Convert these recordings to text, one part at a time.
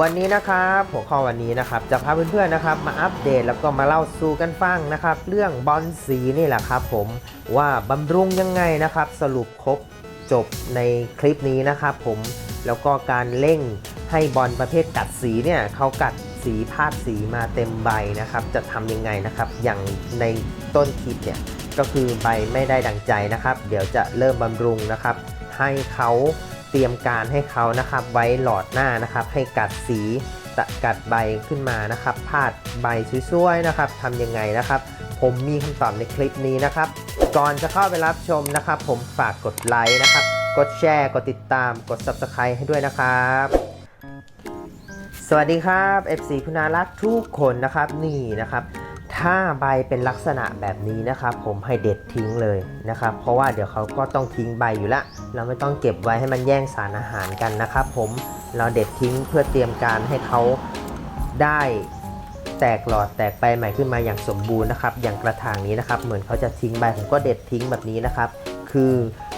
วันนี้นะครับหัวข้อวันนี้นะครับจะพาเพื่อนๆนะครับ มาอัปเดตแล้วก็มาเล่าสู่กันฟังนะครับ เรื่องบอลสีนี่แหละครับ ผมว่าบำรุงยังไงนะครับ สรุปครบจบในคลิปนี้นะครับ ผมแล้วก็การเร่งให้บอลประเภทกัดสีเนี่ยเขากัดสีพาดสีมาเต็มใบนะครับ จะทำยังไงนะครับ อย่างในต้นคลิปเนี่ยก็คือใบไม่ได้ดังใจนะครับ เดี๋ยวจะเริ่มบำรุงนะครับ ให้เขา เตรียมการให้เขานะครับ ไว้หลอดหน้านะครับ ให้กัดสีะกัดใบขึ้นมานะครับพาดใบสวยๆนะครับทำยังไงนะครับ ผมมีคำตอบในคลิปนี้นะครับ ก่อนจะเข้าไปรับชมนะครับ ผมฝากกดไลค์นะครับ กดแชร์กดติดตามกด Subscribe ให้ด้วยนะครับสวัสดีครับ FC คุณารักทุกคนนะครับนี่นะครับ ถ้าใบเป็นลักษณะแบบนี้นะครับ ผมให้เด็ดทิ้งเลยนะครับ เพราะว่าเดี๋ยวเขาก็ต้องทิ้งใบอยู่ละเราไม่ต้องเก็บไว้ให้มันแย่งสารอาหารกันนะครับ ผมเราเด็ดทิ้งเพื่อเตรียมการให้เขาได้แตกหลอดแตกใบใหม่ขึ้นมาอย่างสมบูรณ์นะครับ อย่างกระถางนี้นะครับ เหมือนเขาจะทิ้งใบผมก็เด็ดทิ้งแบบนี้นะครับ คือ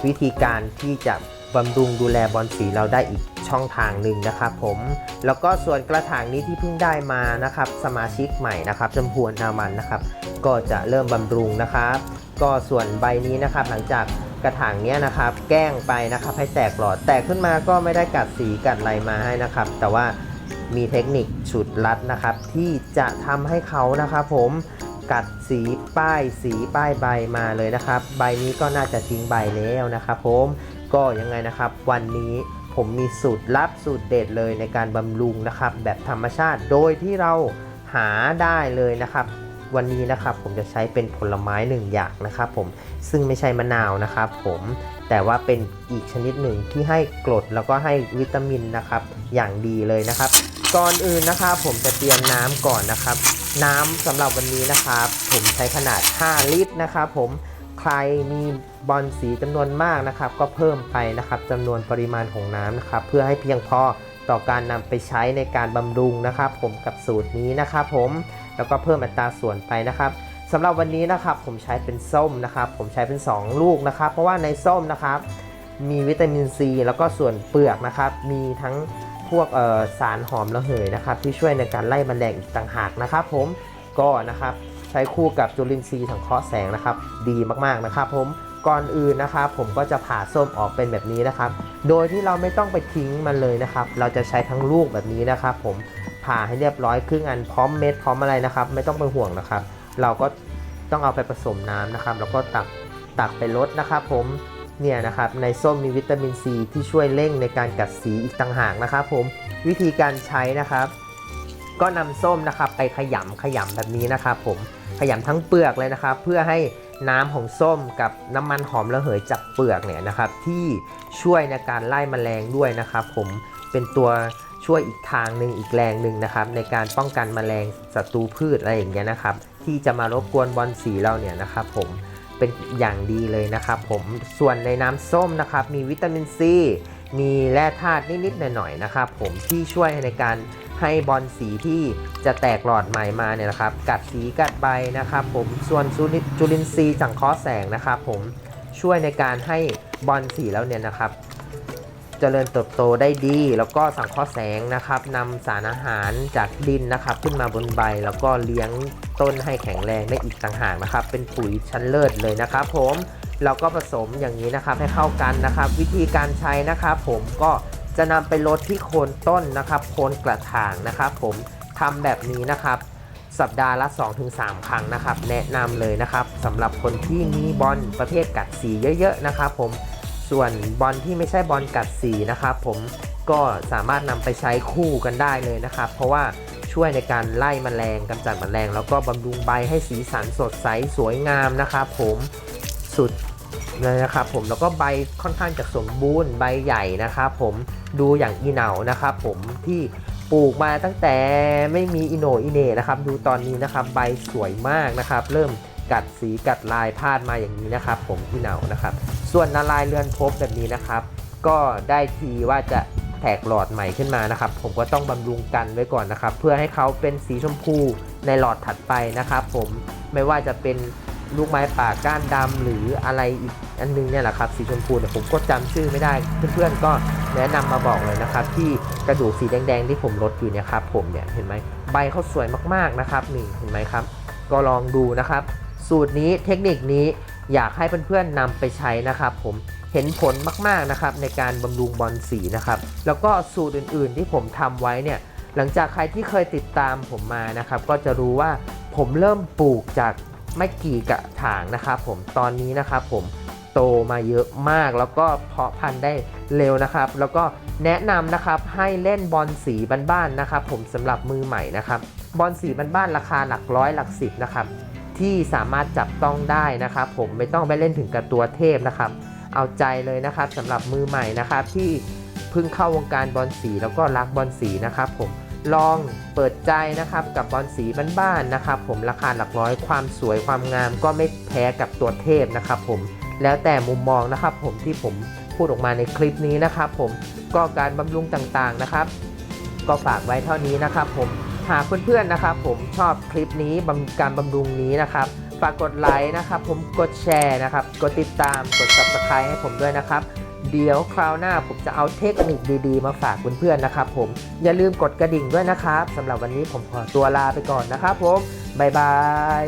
วิธีการที่จะ บำรุงดูแลบอลสีเราได้อีกช่องทางหนึ่งนะครับผม แล้วก็ส่วนกระถางนี้ที่เพิ่งได้มานะครับ สมาชิกใหม่นะครับจำพวนนามันนะครับ ก็จะเริ่มบำรุงนะครับ ก็ส่วนใบนี้นะครับ หลังจากกระถางเนี้ยนะครับ แกล้งไปนะครับ ให้แตกหลอดแตกขึ้นมาก็ไม่ได้กัดสีกัดอะไรมาให้นะครับ แต่ว่ามีเทคนิคฉุดลัดนะครับ ที่จะทำให้เขานะครับ ผมกัดสีป้ายสีป้ายใบมาเลยนะครับ ใบนี้ก็น่าจะทิ้งใบแล้วนะครับผม ก็ยังไงนะครับ วันนี้ผมมีสูตรลับสูตรเด็ดเลยในการบำรุงนะครับ แบบธรรมชาติโดยที่เราหาได้เลยนะครับ วันนี้นะครับผมจะใช้เป็นผลไม้หนึ่งอย่างนะครับ ผมซึ่งไม่ใช่มะนาวนะครับ ผมแต่ว่าเป็นอีกชนิดหนึ่งที่ให้กรดแล้วก็ให้วิตามินนะครับ อย่างดีเลยนะครับ ก่อนอื่นนะครับ ผมจะเตรียมน้ำก่อนนะครับ น้ำสำหรับวันนี้นะครับ ผมใช้ขนาด 5 ลิตรนะครับ ผม ใครมีบอลสีจำนวนมากนะครับ ก็เพิ่มไปนะครับจำนวนปริมาณของน้ำนะครับ เพื่อให้เพียงพอต่อการนำไปใช้ในการบำรุงนะครับ ผมกับสูตรนี้นะครับ ผมแล้วก็เพิ่มอัตราส่วนไปนะครับสำหรับวันนี้นะครับผมใช้เป็นส้มนะครับ ผมใช้เป็น 2 ลูกนะครับ เพราะว่าในส้มนะครับ มีวิตามินซีแล้วก็ส่วนเปลือกนะครับ มีทั้งพวกสารหอมระเหยนะครับ ที่ช่วยในการไล่แมลงอีกต่างหากนะครับ ผมก็นะครับ ใช้คู่กับจุลินทรีย์สังเคราะห์แสงนะครับ ดีมากๆนะครับผมก่อนอื่นนะครับผมก็จะผ่าส้มออกเป็นแบบนี้นะครับ โดยที่เราไม่ต้องไปทิ้งมันเลยนะครับ เราจะใช้ทั้งลูกแบบนี้นะครับ ผมผ่าให้เรียบร้อยครึ่งอันพร้อมเม็ดพร้อมอะไรนะครับ ไม่ต้องไปห่วงนะครับ เราก็ต้องเอาไปผสมน้ำนะครับ แล้วก็ตักตักไปลดนะครับผมเนี่ยนะครับในส้มมีวิตามินซีที่ช่วยเร่งในการกัดสีอีกต่างหากนะครับ ผมวิธีการใช้นะครับ ก็นำส้มนะครับไปขยำขยำแบบนี้นะครับผมขยำทั้งเปลือกเลยนะครับ เพื่อให้น้ำของส้มกับน้ำมันหอมระเหยจากเปลือกเนี่ยนะครับ ที่ช่วยในการไล่แมลงด้วยนะครับ ผมเป็นตัวช่วยอีกทางหนึ่งอีกแรงหนึ่งนะครับ ในการป้องกันแมลงศัตรูพืชอะไรอย่างเงี้ยนะครับ ที่จะมารบกวนบอลสีเราเนี่ยนะครับ ผมเป็นอย่างดีเลยนะครับ ผมส่วนในน้ำส้มนะครับ มีวิตามินซี มีแร่ธาตุนิดๆหน่อยๆนะครับผมที่ช่วยในการให้บอลสีที่จะแตกหลอดใหม่มาเนี่ยนะครับ กัดสีกัดใบนะครับ ผมส่วนจุลินทรีย์สังเคราะห์แสงนะครับ ผมช่วยในการให้บอลสีแล้วเนี่ยนะครับเจริญเติบโตได้ดี แล้วก็สังเคราะห์แสงนะครับนำสารอาหารจากดินนะครับ ขึ้นมาบนใบ แล้วก็เลี้ยงต้นให้แข็งแรงได้อีกต่างหากนะครับ เป็นปุ๋ยชั้นเลิศเลยนะครับผม เราก็ผสมอย่างนี้นะครับให้เข้ากันนะครับ วิธีการใช้นะครับ ผมก็จะนำไปลดที่โคนต้นนะครับโคนกระถางนะครับผมทำแบบนี้นะครับ สัปดาห์ละ 2-3 ครั้งนะครับ แนะนำเลยนะครับสำหรับคนที่มีบอลประเภทกัดสีเยอะ ๆนะครับ ผมส่วนบอลที่ไม่ใช่บอลกัดสีนะครับ ผมก็สามารถนำไปใช้คู่กันได้เลยนะครับ เพราะว่าช่วยในการไล่แมลงกำจัดแมลง แล้วก็บำรุงใบให้สีสันสดใสสวยงามนะครับ ผมสุด นะครับผมแล้วก็ใบค่อนข้างจะสมบูรณ์ใบใหญ่นะครับผมดูอย่างอีเหนานะครับผมที่ปลูกมาตั้งแต่ไม่มีอิโนอิเน่นะครับดูตอนนี้นะครับใบสวยมากนะครับ เริ่มกัดสีกัดลายพาดมาอย่างนี้นะครับ ผมอีเหนานะครับ ส่วนนาลายเรือนภพแบบนี้นะครับ ก็ได้ทีว่าจะแตกหลอดใหม่ขึ้นมานะครับ ผมก็ต้องบำรุงกันไว้ก่อนนะครับ เพื่อให้เขาเป็นสีชมพูในหลอดถัดไปนะครับ ผมไม่ว่าจะเป็น ลูกไม้ป่าก้านดำหรืออะไรอีกอันนึงเนี่ยแหละครับสีชมพูเนี่ผมก็จำชื่อไม่ได้เพื่อนๆก็แนะนำมาบอกเลยนะครับ ที่กระดูกสีแดงๆที่ผมลดอยู่เนี่ยครับผมเนี่ยเห็นไหมใบเขาสวยมากๆนะครับนี่เห็นไหมครับ ก็ลองดูนะครับ สูตรนี้เทคนิคนี้อยากให้เพื่อนๆนำไปใช้นะครับผมเห็นผลมากๆนะครับในการบำรุงบอลสีนะครับ แล้วก็สูตรอื่นๆที่ผมทำไว้เนี่ยหลังจากใครที่เคยติดตามผมมานะครับ ก็จะรู้ว่าผมเริ่มปลูกจาก ไม่กี่กระถางนะครับผมตอนนี้นะครับผมโตมาเยอะมากแล้วก็เพาะพันธุ์ได้เร็วนะครับ แล้วก็แนะนำนะครับให้เล่นบอลสีบ้านๆนะครับ ผมสำหรับมือใหม่นะครับบอลสีบ้านๆราคาหลักร้อยหลักสิบนะครับที่สามารถจับต้องได้นะครับ ผมไม่ต้องไปเล่นถึงกับตัวเทพนะครับ เอาใจเลยนะครับสำหรับมือใหม่นะครับที่เพิ่งเข้าวงการบอลสีแล้วก็รักบอลสีนะครับผม ลองเปิดใจนะครับกับบอลสีบ้านๆนะครับ ผมราคาหลักร้อยความสวยความงามก็ไม่แพ้กับตัวเทพนะครับ ผมแล้วแต่มุมมองนะครับ ผมที่ผมพูดออกมาในคลิปนี้นะครับ ผมก็การบำรุงต่างๆนะครับ ก็ฝากไว้เท่านี้นะครับ ผมหากเพื่อนๆนะครับ ผมชอบคลิปนี้การบำรุงนี้นะครับฝากกดไลค์นะครับ ผมกดแชร์นะครับ กดติดตามกด subscribe ให้ผมด้วยนะครับ เดี๋ยวคราวหน้าผมจะเอาเทคนิคดีๆ มาฝากเพื่อนๆนะครับผมอย่าลืมกดกระดิ่งด้วยนะครับสำหรับวันนี้ผมขอตัวลาไปก่อนนะครับผมบ๊ายบาย